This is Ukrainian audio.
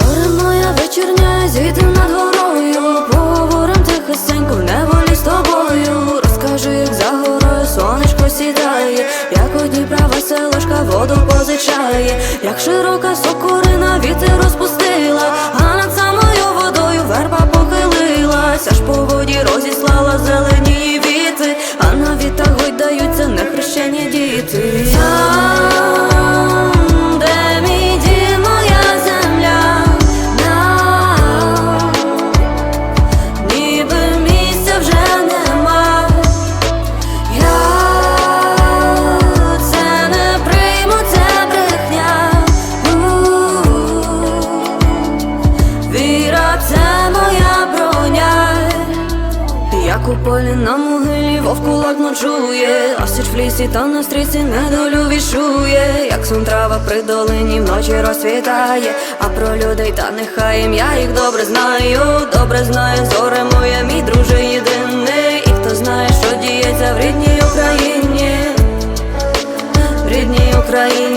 вечірня звіти над горою, поговорим тихесенько в неволі з тобою. Розкажи, як за горою сонечко сідає, як у Дніпра веселошка воду позичає, як широка сокорина вітер розпустила, а над самою водою верба похилилась, аж по воді розіслала зелені віти, а на вітах гойдаються нехрещені діти. Віра, це моя броня. Як у полі на могилі вовку лак ночує, а січ в лісі та на стрічці недолю вішує, як сон трава при долині вночі розцвітає, а про людей та нехай ім'я їх добре знаю, добре знає зоре моє, мій друже єдиний, і хто знає, що діється в рідній Україні, в рідній Україні,